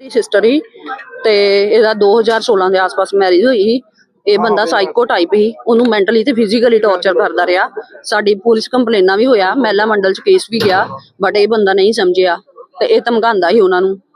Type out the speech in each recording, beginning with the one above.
ਮੇਰੀ ਸਿਸਟਰ ਹੀ ਤੇ ਇਹਦਾ 2016 ਦੇ ਆਸ-ਪਾਸ ਮੈਰਿਜ ਹੋਈ ਸੀ। ਇਹ ਬੰਦਾ ਸਾਈਕੋ ਟਾਈਪ ਹੀ ਉਹਨੂੰ ਮੈਂਟਲੀ ਤੇ ਫਿਜ਼ੀਕਲੀ ਟੌਰਚਰ ਕਰਦਾ ਰਿਹਾ। ਸਾਡੀ ਪੁਲਿਸ ਕੰਪਲੇਨਾਂ ਵੀ ਹੋਇਆ। ਮਹਿਲਾ ਮੰਡਲ ਚ ਕੇਸ ਵੀ ਗਿਆ। ਬਟ ਇਹ ਬੰਦਾ ਨਹੀਂ ਸਮਝਿਆ। ਤੇ ਇਹ ਧਮਕਾਉਂਦਾ ਸੀ ਉਹਨਾਂ ਨੂੰ।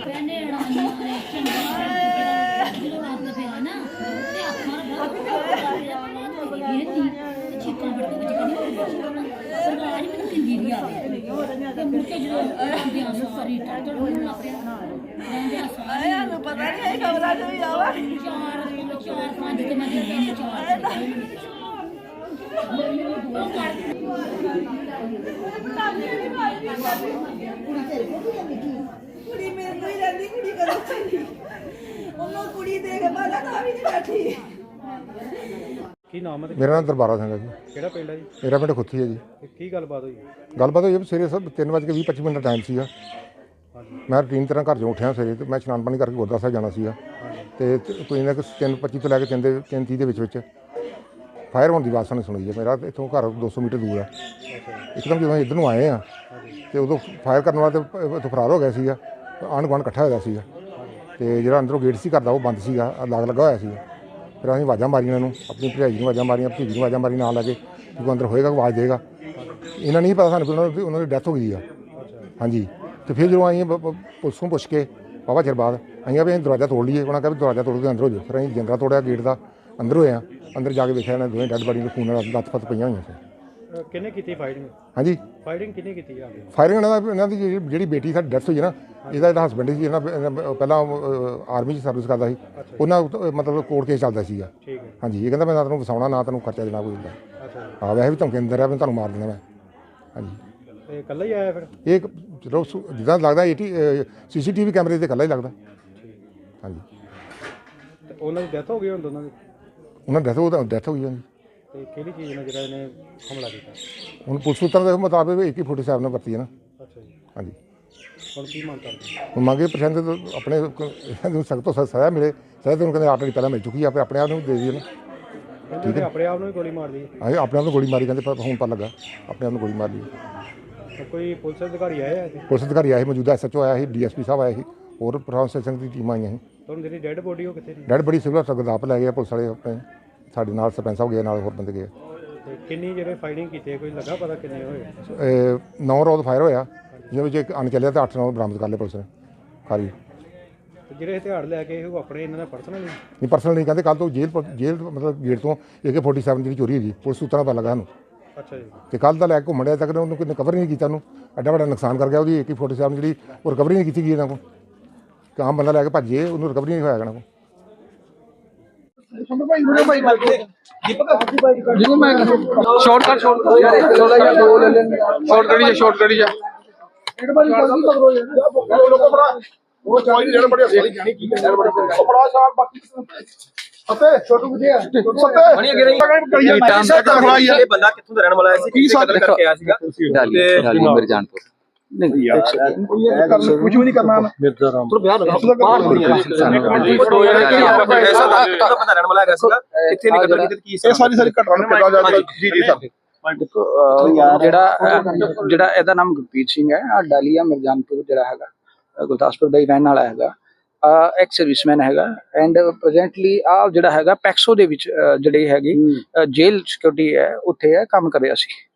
ਕਹਿੰਦੇ ਅੜਾਈਆਂ ਚੰਗਾ ਜਦੋਂ ਰੱਦ ਪਿਆ ਨਾ ਤੇ ਅੱਖਾਂ ਰੱਬ ਇਹ ਨਹੀਂ ਚੀਕਾਂ ਫੜ ਕੇ ਵਿੱਚ ਕਹਿੰਦੀ ਸਰਕਾਰ ਮੈਨੂੰ ਕਿੰਦੀ ਦੀ ਆਵੇ ਤੇ ਮੁੜ ਕੇ ਜਦੋਂ ਬਿਆਨ ਨੂੰ ਸਰੀ ਟੜ ਟੜ ਹੋਣ ਲੱਗ ਪਿਆ ਰਹਿੰਦੇ ਆ ਸਾਰੇ ਨੂੰ ਪਤਾ ਨਹੀਂ ਇਹ ਕਬਰਾਂ ਚ ਵੀ ਆਵਾ ਕੁੜੀ ਮੇਰੇ ਤੋਂ ਹੀ ਰਹਿੰਦੀ, ਕੁੜੀ ਕਦੋਂ ਚਲੀ ਉਹਨੂੰ ਕੁੜੀ ਦੇ ਕੇ ਬਾਲਾ ਤਾਂ ਵੀ ਨਹੀਂ ਬੈਠੀ। ਕੀ ਨਾਮ ਹੈ ਤੇ ਮੇਰਾ ਨਾਮ ਦਰਬਾਰਾ ਸਿੰਘ ਹੈ ਜੀ। ਕਿਹੜਾ ਪਿੰਡ ਹੈ ਜੀ? ਮੇਰਾ ਪਿੰਡ ਖੁੱਥੀ ਹੈ ਜੀ। ਤੇ ਕੀ ਗੱਲਬਾਤ ਹੋਈ? ਗੱਲਬਾਤ ਹੋਈ ਹੈ ਵੀ ਸਵੇਰੇ ਸਭ 3:20 ਮਿੰਟ ਦਾ ਟਾਈਮ ਸੀਗਾ। ਮੈਂ ਰੂਟੀਨ ਤਰ੍ਹਾਂ ਘਰ ਚੋਂ ਉੱਠਿਆ ਸਵੇਰੇ ਤੇ ਮੈਂ ਇਸ਼ਨਾਨ ਪਾਣੀ ਕਰਕੇ ਗੁਰਦੁਆਰਾ ਸਾਹਿਬ ਜਾਣਾ ਸੀਗਾ। ਤੇ ਕੋਈ ਨਾ ਕਿ 3:25 ਤੋਂ ਲੈ ਕੇ 3 ਦੇ 3:30 ਦੇ ਵਿੱਚ ਵਿੱਚ ਫਾਇਰ ਹੋਣ ਦੀ ਆਵਾਜ਼ ਸਾਨੂੰ ਸੁਣੀ ਹੈ। ਮੇਰਾ ਇੱਥੋਂ ਘਰ 200 ਮੀਟਰ ਦੂਰ ਆ। ਇੱਕਦਮ ਜਦੋਂ ਇੱਧਰ ਨੂੰ ਆਏ ਆ ਤੇ ਉਦੋਂ ਫਾਇਰ ਕਰਨ ਵਾਲਾ ਤੇ ਇੱਥੋਂ ਫਰਾਰ ਹੋ ਗਿਆ ਸੀਗਾ। ਆਂਢ ਗੁਆਂਢ ਇਕੱਠਾ ਹੋਇਆ ਸੀਗਾ। ਤੇ ਜਿਹੜਾ ਅੰਦਰੋਂ ਗੇਟ ਸੀ ਕਰਦਾ ਉਹ ਬੰਦ ਸੀਗਾ। ਲਾਗ ਲੱਗਾ ਹੋਇਆ ਸੀਗਾ। ਫਿਰ ਅਸੀਂ ਆਵਾਜ਼ਾਂ ਮਾਰੀਆਂ ਨੂੰ ਆਪਣੀ ਭਰਜਾਈ ਨੂੰ ਆਵਾਜ਼ਾਂ ਮਾਰੀਆਂ, ਭਤੀਜੀ ਨੂੰ ਆਵਾਜ਼ਾਂ ਮਾਰੀ ਨਾਲ ਲੱਗੇ ਕਿ ਕੋਈ ਅੰਦਰ ਹੋਏਗਾ ਆਵਾਜ਼ ਦੇਗਾ ਇਹਨਾਂ ਨਹੀਂ ਪਤਾ ਸਾਨੂੰ ਕਿ ਉਹਨਾਂ ਦੀ ਉਹਨਾਂ ਦੀ ਡੈਥ ਹੋ ਗਈ ਆ। ਹਾਂਜੀ। ਤੇ ਫਿਰ ਜਦੋਂ ਆਈਆਂ ਪੁਲਿਸ ਨੂੰ ਪੁੱਛ ਕੇ, ਬਾਬਾ ਚਿਰ ਬਾਅਦ ਆਈਆਂ ਵੀ ਅਸੀਂ ਦਰਵਾਜ਼ਾ ਤੋੜ ਲਈਏ, ਉਹਨਾਂ ਕਿਹਾ ਵੀ ਦਰਵਾਜ਼ਾ ਤੋੜ ਕੇ ਅੰਦਰ ਹੋ ਜਾਓ। ਫਿਰ ਅਸੀਂ ਜੰਦਰਾ ਤੋੜਿਆ, ਗੇਟ ਦਾ, ਅੰਦਰ ਹੋਇਆ ਅੰਦਰ ਜਾ ਕੇ ਵੇਖਿਆ ਇਹਨਾਂ ਦੋਵੇਂ ਡੈਡ ਬਾਡੀ ਦੇ ਖੂਨ ਨਾਲ ਲੱਤ-ਫੱਤ ਪਈਆਂ ਹੋਈਆਂ ਸੀ। ਅਹ ਕਿਹਨੇ ਕੀਤੀ ਫਾਈਟਿੰਗ ਹਾਂਜੀ। ਫਾਈਟਿੰਗ ਕਿਹਨੇ ਕੀਤੀ ਆ? ਫਾਇਰਿੰਗ ਇਹਨਾਂ ਦਾ ਇਹਨਾਂ ਦੀ ਜਿਹੜੀ- ਜਿਹੜੀ ਬੇਟੀ ਸਾਡੀ ਡੈਥ ਹੋਈ ਹੈ ਨਾ ਇਹਦਾ ਇਹਦਾ ਹਸਬੰਡ ਸੀ ਇਹਨਾਂ ਇਹਨਾਂ ਪਹਿਲਾਂ ਆਰਮੀ 'ਚ ਸਰਵਿਸ ਕਰਦਾ ਸੀ। ਉਹਨਾਂ ਉੱਤੇ ਮਤਲਬ ਕੋਰਟ ਕੇਸ ਚੱਲਦਾ ਸੀਗਾ। ਠੀਕ ਹੈ। ਹਾਂਜੀ ਇਹ ਕਹਿੰਦਾ ਮੈਂ ਨਾ ਤੈਨੂੰ ਵਸਾਉਣਾ ਨਾ ਤੈਨੂੰ ਖਰਚਾ ਦੇਣਾ ਕੋਈ ਦਾ ਅੱਛਾ ਜੀ। ਆ ਵੈਸੇ ਵੀ ਧਮਕੀ ਅੰਦਰ ਆ ਮੈਂ ਤੁਹਾਨੂੰ ਮਾਰ ਦੇਣਾ ਮੈਂ। ਹਾਂਜੀ। ਤੇ ਇਕੱਲਾ ਹੀ ਆਇਆ ਫਿਰ? ਇਹ ਇੱਕ ਚਲੋ ਸੁ- ਜਿੱਦਾਂ ਲੱਗਦਾ ਏਟੀ ਸੀਸੀਟੀਵੀ ਕੈਮਰੇ ਤੇ ਇਕੱਲਾ ਹੀ ਲੱਗਦਾ। ਹਾਂਜੀ। ਤੇ ਉਹਨਾਂ ਦੀ ਡੈਥ ਹੋ ਗਈ ਹੁਣ ਦੋਨਾਂ ਦੀ? ਉਹਨਾਂ ਡੈਥ ਉਹਦਾ ਡੈਥ ਹੋ ਗਈ ਹਾਂਜੀ। ਤੇ ਕਿਹੜੀ ਚੀਜ਼ ਨਾਲ ਜਿਹੜਾ ਇਹਨੇ ਹਮਲਾ ਕੀਤਾ? ਹੁਣ ਪੁਲਿਸ ਸੂਤਰਾਂ ਦੇ ਮੁਤਾਬਕ ਇੱਕ ਹੀ ਫੁੱਟ ਸਾਹਿਬ ਨਾਲ ਵਰਤੀ ਹੈ ਨਾ। ਅੱਛਾ ਜੀ। ਹਾਂਜੀ। ਹੁਣ ਕੀ ਮੰਗ ਕਰਦੇ ਹੁਣ ਮੰਗੇ ਪ੍ਰਸ਼ਾਸਨ ਤੋਂ ਆਪਣੇ ਨੂੰ ਸਖਤ ਤੋਂ ਸਖਤ ਸਜ਼ਾ ਮਿਲੇ। ਸਜ਼ਾ ਤਾਂ ਉਹਨੂੰ ਕਹਿੰਦੇ ਆਲਰੇਡੀ ਪਹਿਲਾਂ ਮਿਲ ਚੁੱਕੀ ਆ ਆਪਣੇ ਆਪ ਨੂੰ ਦੇ ਦਈਏ ਨਾ। ਆਪਣੇ ਆਪ ਨੂੰ ਹੀ ਗੋਲੀ ਮਾਰ ਲਈ ਅਸੀਂ ਆਪਣੇ ਆਪ ਨੂੰ ਗੋਲੀ ਮਾਰੀ ਕਹਿੰਦੇ ਪਰ ਹੁਣ ਪਤਾ ਲੱਗਾ ਆਪਣੇ ਆਪ ਨੂੰ ਗੋਲੀ ਮਾਰ ਲਈ। ਤੇ ਕੋਈ ਪੁਲਿਸ ਅਧਿਕਾਰੀ ਆਏ ਆ ਇੱਥੇ? ਪੁਲਿਸ ਅਧਿਕਾਰੀ ਆਏ ਸੀ, ਮੌਜੂਦਾ ਐਸਐਚਓ ਆਇਆ ਸੀ ਡੀਐਸਪੀ ਸਾਹਿਬ ਆਏ ਸੀ ਹੋਰ ਪ੍ਰਸ਼ਾਸਨ ਸਿੰਘ ਦੀ ਟੀਮ ਆਈਆਂ ਸੀ। ਤੁਹਾਨੂੰ ਜਿਹੜੀ ਡੈੱਡ ਬੋਡੀ ਉਹ ਕਿੱਥੇ ਦੀ? ਡੈਡ ਬੜੀ ਸਿਵਲ ਹਸਪਤਾਲ ਗੁਰਦਾਸਪੁਰ ਲੈ ਗਏ ਪੁਲਿਸ ਵਾਲੇ ਆਪਣੇ। ਸਾਡੇ ਨਾਲ ਸਰਪੰਚ ਸਾਹਿਬ ਗਏ ਨਾਲ ਹੋਰ ਬੰਦੇ ਗਏ। ਤੇ ਕਿੰਨੀ ਜਿਹੜੇ ਫਾਇਰਿੰਗ ਕੀਤੀ ਹੈ, ਕੋਈ ਲੱਗਾ ਪਤਾ ਕਿੰਨੇ ਹੋਏ? ਇਹ ਨੌ ਰੋਡ ਫਾਇਰ ਹੋਇਆ ਜਿਹਦੇ ਵਿੱਚ ਇੱਕ ਅਣ ਚੱਲਿਆ ਤੇ 8 ਨੌ ਬਰਾਮਦ ਕਰ ਲਏ ਪੁਲਿਸ ਨੇ ਖਾਲੀ। ਤੇ ਜਿਹੜੇ ਹਥਿਆਰ ਲੈ ਕੇ ਉਹ ਆਪਣੇ ਇਹਨਾਂ ਦਾ ਪਰਸਨਲ ਨਹੀਂ ਪਰਸਨਲ ਨਹੀਂ ਕਹਿੰਦੇ ਕੱਲ ਤੋਂ ਜੇਲ੍ਹ ਪ- ਜੇਲ੍ਹ ਮਤਲਬ ਗੇਟ ਤੋਂ AK47 ਜਿਹੜੀ ਚੋਰੀ ਹੋਈ ਪੁਲਿਸ ਸੂਤਰਾਂ ਪਤਾ ਲੱਗਾ ਸਾਨੂੰ। ਅੱਛਾ ਜੀ। ਤੇ ਕੱਲ ਦਾ ਲੈ ਕੇ ਘੁੰਮਣ ਡਿਆ ਤੱਕ ਉਹਨੂੰ ਕੋਈ ਕਵਰ ਨਹੀਂ ਕੀਤਾ ਉਹਨੂੰ ਐਡਾ ਵੱਡਾ ਨੁਕਸਾਨ ਕਰ ਗਿਆ ਉਹਦੀ AK47 ਜਿਹੜੀ ਉਹ ਰਿਕਵਰੀ ਨਹੀਂ ਕੀਤੀ ਗਈ ਇਹਨਾਂ ਕੋਲ। ਕਿ ਆਮ ਬੰਦਾ ਲੈ ਕੇ ਭੱਜੇ ਉਹਨੂੰ ਰਿਕਵਰੀ ਨਹੀਂ ਹੋਇਆ ਇਹਨਾਂ ਕੋਲ। ਸ਼ਾਰਟ ਕਰ ਸ਼ਾਰਟ ਕਰ ਯਾਰ ਥੋੜਾ ਜਿਹਾ ਦੋ ਲੈ ਲੈਣ ਸ਼ਾਰਟ ਕਰੀ ਜਾ ਸ਼ਾਰਟ ਕਰੀ ਜਾ ਇਹ ਬੰਦਾ ਕਿੱਥੋਂ ਦਾ ਰਹਿਣ ਵਾਲਾ ਸੀ ਕੀ ਕਤਲ ਕਰਕੇ ਆਇਆ ਸੀਗਾ ਡਾਲੀ ਡਾਲੀ ਕੁਝ ਵੀ ਨਹੀਂ ਕਰਨਾ ਐਸਾ ਦਾ ਬੰਦਾ ਰਹਿਣ ਵਾਲਾ ਹੈਗਾ ਸੀਗਾ? ਕਿੱਥੇ ਨਹੀਂ ਕਤਲ ਕੀਤੀ ਕੀ ਇਹ ਸਾਰੀ ਸਾਰੀ ਘਟਨਾ ਜੀ ਜੀ ਸਰ ਦੇਖੋ ਅਹ, ਜਿਹੜਾ ਅਹ, ਜਿਹੜਾ ਇਹਦਾ ਨਾਮ ਗੁਰਪ੍ਰੀਤ ਸਿੰਘ ਹੈ ਆ ਡਾਲੀਆ ਮਿਰਜਾਨਪੁਰ ਜਿਹੜਾ ਹੈਗਾ ਗੁਰਦਾਸਪੁਰ ਦਾ ਹੀ ਰਹਿਣ ਵਾਲਾ ਹੈਗਾ। ਐਕਸ ਸਰਵਿਸਮੈਨ ਹੈਗਾ ਐਂਡ ਪ੍ਰੈਜ਼ੈਂਟਲੀ ਆ ਜਿਹੜਾ ਹੈਗਾ ਪੈਕਸੋ ਦੇ ਵਿੱਚ ਜਿਹੜੀ ਹੈਗੀ ਜੇਲ ਸਿਕਿਉਰਿਟੀ ਹੈ ਉੱਥੇ ਹੈ ਕੰਮ ਕਰ ਰਿਹਾ ਸੀ।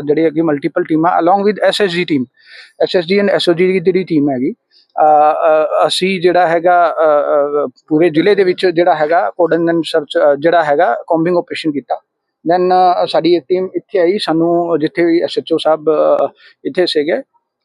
ਜਿਹੜੀ ਹੈਗੀ ਮਲਟੀਪਲ ਟੀਮਾਂ along with SSG team SSG and SOG ਦੀ ਜਿਹੜੀ ਟੀਮ ਹੈਗੀ ਅਸੀਂ ਜਿਹੜਾ ਹੈਗਾ ਪੂਰੇ ਜ਼ਿਲ੍ਹੇ ਦੇ ਵਿੱਚ ਜਿਹੜਾ ਹੈਗਾ ਕੋਡਨ ਸਰਚ ਜਿਹੜਾ ਹੈਗਾ ਕੌਂਬਿੰਗ ਆਪਰੇਸ਼ਨ ਕੀਤਾ। ਦੈਨ ਸਾਡੀ ਇੱਕ ਟੀਮ ਇੱਥੇ ਆਈ, ਸਾਨੂੰ ਜਿੱਥੇ ਵੀ ਐਸਐਚਓ ਸਾਹਿਬ ਇੱਥੇ ਸੀਗੇ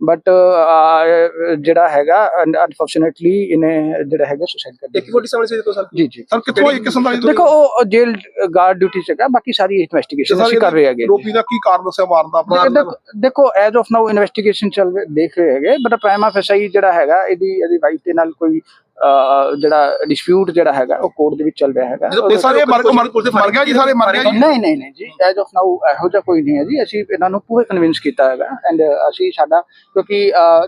ਬਟ ਜਿਹੜਾ ਹੈਗਾ ਅਨਫੋਰਚੂਨੇਟਲੀ ਇਹਨੇ ਜਿਹੜਾ ਹੈਗਾ ਸੁਸਾਈਡ ਕਰ ਲਿਆ 147 ਸੀ ਦੇਖੋ ਸਰ। ਜੀ ਜੀ। ਸਰ ਕਿੱਥੋਂ ਇੱਕ ਕਿਸਮ ਦਾ ਦੇਖੋ ਉਹ ਜੇਲ ਗਾਰਡ ਡਿਊਟੀ ਚ ਹੈਗਾ ਬਾਕੀ ਸਾਰੀ ਇਨਵੈਸਟੀਗੇਸ਼ਨ ਅਸੀਂ ਕਰ ਰਹੇ ਹੈਗੇ। ਰੋਪੀ ਦਾ ਕੀ ਕਾਰਨ ਦੱਸਿਆ ਮਾਰਨ ਦਾ ਦੇਖੋ- ਦੇਖੋ- ਐਜ਼ ਆਫ ਨਾਓ ਇਨਵੈਸਟੀਗੇਸ਼ਨ ਚੱਲ ਰਹੀ- ਦੇਖ ਰਹੇ ਹੈਗੇ ਬਟ ਪ੍ਰਾਈਮਾ ਫੈਸਾਈ ਜਿਹੜਾ ਹੈਗਾ ਇਹਦੀ ਇਹਦੀ ਵਾਈਫ ਦੇ ਨਾਲ ਕੋਈ ਜਿਹੜਾ ਡਿਸਪਿਊਟ ਜਿਹੜਾ ਹੈਗਾ ਉਹ ਕੋਰਟ ਦੇ ਵਿੱਚ ਚੱਲ ਰਿਹਾ ਹੈਗਾ। ਇਹ ਸਾਰੇ ਮਰ ਮਰ ਮਰ ਗਿਆ ਜੀ ਸਾਰੇ ਮਰ ਗਿਆ ਜੀ? ਨਹੀਂ ਨਹੀਂ ਨਹੀਂ ਜੀ ਐਜ਼ ਆਫ ਨਾਓ ਇਹੋ ਜਿਹਾ ਕੋਈ ਨਹੀਂ ਹੈ ਜੀ। ਅਸੀਂ ਇਹਨਾਂ ਨੂੰ ਪੂਰੇ ਕਨਵਿੰਸ ਕੀਤਾ ਹੈਗਾ। ਐਂਡ ਅਸੀਂ ਸਾਡਾ ਕਿਉਂਕਿ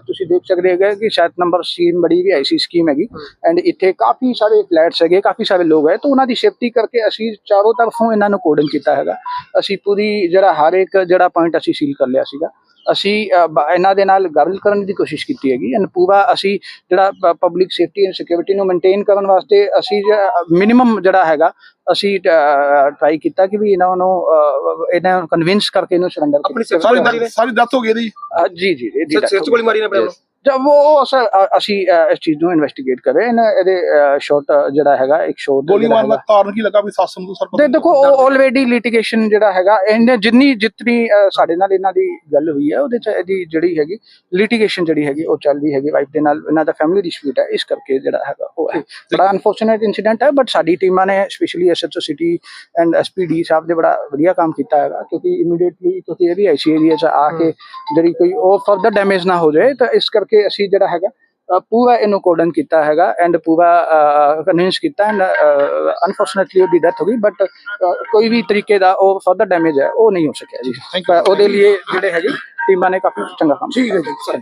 ਤੁਸੀਂ ਦੇਖ ਸਕਦੇ ਹੈਗੇ ਕਿ ਸ਼ਾਇਦ ਨੰਬਰ ਸਕੀਮ ਬੜੀ ਵੀ ਆਈਸੀ ਸਕੀਮ ਹੈਗੀ। ਐਂਡ ਇੱਥੇ ਕਾਫੀ ਸਾਰੇ ਫਲੈਟਸ ਹੈਗੇ ਕਾਫੀ ਸਾਰੇ ਲੋਕ ਹੈ। ਤਾਂ ਉਹਨਾਂ ਦੀ ਸੇਫਟੀ ਕਰਕੇ ਅਸੀਂ ਚਾਰੋਂ ਤਰਫੋਂ ਇਹਨਾਂ ਨੂੰ ਕੋਡਨ ਕੀਤਾ ਹੈਗਾ। ਅਸੀਂ ਪੂਰੀ ਜਿਹੜਾ ਹਰ ਇੱਕ ਜਿਹੜਾ ਪੁਆਇੰਟ ਅਸੀਂ ਸੀਲ ਕਰ ਲਿਆ ਸੀਗਾ। ਅਸੀਂ ਇਹਨਾਂ ਦੇ ਨਾਲ ਗੱਲ ਕਰਨ ਦੀ ਕੋਸ਼ਿਸ਼ ਕੀਤੀ ਹੈਗੀ ਐਂਡ ਪੂਰਾ ਅਸੀਂ ਜਿਹੜਾ ਪਬਲਿਕ ਸੇਫਟੀ ਐਂਡ ਸਿਕਿਉਰਿਟੀ ਨੂੰ ਮੇਨਟੇਨ ਕਰਨ ਵਾਸਤੇ ਅਸੀਂ ਮਿਨੀਮਮ ਜਿਹੜਾ ਹੈਗਾ ਅਸੀਂ ਟਰਾਈ ਕੀਤਾ ਕਿ ਵੀ ਇਹਨਾਂ ਨੂੰ ਇਹਨਾਂ ਨੂੰ ਕਨਵਿੰਸ ਕਰਕੇ ਇਹਨੂੰ ਸਰੈਂਡਰ ਆਪਣੀ ਸਾਰੀ ਸਾਰੀ ਡੈਥ ਹੋ ਗਈ ਜੀ ਜੀ ਇਹਦੀ death ਸਿਰ ਹੋ ਚ ਗੋਲੀ ਮਾਰੀ ਨੇ ਆਪਣੇ. ਜਦ ਉਹ ਅ- ਅਸੀਂ ਇਸ ਚੀਜ਼ ਨੂੰ ਇਨਵੈਸਟੀਗੇਟ ਕਰ। ਰਹੇ ਹਾਂ ਇਹਦੇ ਸ਼ਾਰਟ ਜਿਹੜਾ ਹੈਗਾ ਇੱਕ ਸ਼ੋਟ ਗੋਲੀ ਮਾਰਨ ਦਾ ਕਾਰਨ ਕੀ ਲੱਗਾ ਵੀ ਸੱਸ ਨੂੰ ਸਰ ਦੇਖੋ ਆਲਰੇਡੀ ਲਿਟੀਗੇਸ਼ਨ ਜਿਹੜਾ ਹੈਗਾ ਇਹਨੇ ਜਿੰਨੀ ਜਿਤਨੀ ਸਾਡੇ ਨਾਲ ਇਹਨਾਂ ਦੀ ਗੱਲ ਹੋਈ ਹੈ ਉਹਦੇ ਚ ਇਹਦੀ ਜਿਹੜੀ ਹੈਗੀ ਲਿਟੀਗੇਸ਼ਨ ਜਿਹੜੀ ਹੈਗੀ ਉਹ ਚੱਲਦੀ ਹੈਗੀ ਵਾਈਫ ਦੇ ਨਾਲ ਇਹਨਾਂ ਦਾ ਫੈਮਿਲੀ ਡਿਸਪਿਊਟ ਹੈ ਇਸ ਕਰਕੇ ਜਿਹੜਾ ਹੈਗਾ ਉਹ ਹੈ। ਬੜਾ ਅਨਫੋਰਚੂਨੇਟ ਇਨਸੀਡੈਂਟ ਹੈ ਬਟ ਸਾਡੀ ਟੀਮਾਂ ਨੇ specially SHO city and SPD sahib ਦੇ ਬੜਾ ਵਧੀਆ ਕੰਮ ਕੀਤਾ ਹੈਗਾ ਕਿਉਂਕਿ ਇਮੀਡੀਏਟਲੀ ਕਿਉਂਕਿ ਇਹ ਵੀ ਐਸੀ ਏਰੀਆ ਚ ਆ ਕੇ ਜਿਹੜੀ ਕੋਈ ਉਹ ਫਰਦਰ ਡੈਮੇਜ ਨਾ ਹੋ ਜਾਏ ਤਾਂ ਇਸ ਕਰਕੇ ਅਸੀਂ ਜਿਹੜਾ ਹੈਗਾ ਪੂਰਾ ਇਹਨੂੰ ਕੋਡਨ ਕੀਤਾ ਹੈਗਾ ਐਂਡ ਪੂਰਾ ਕਨਵਿੰਸ ਕੀਤਾ ਐਂਡ ਅਨਫੋਰਚੂਨੇਟਲੀ ਉਹਦੀ ਡੈਥ ਹੋ ਗਈ ਬਟ ਕੋਈ ਵੀ ਤਰੀਕੇ ਦਾ ਉਹ ਫਰਦਰ ਡੈਮੇਜ ਹੈ ਉਹ ਨਹੀਂ ਹੋ ਸਕਿਆ ਜੀ। ਉਹਦੇ ਲਈ ਜਿਹੜੇ ਹੈਗੇ ਟੀਮਾਂ ਨੇ ਕਾਫੀ ਚੰਗਾ ਕੰਮ ਕੀਤਾ।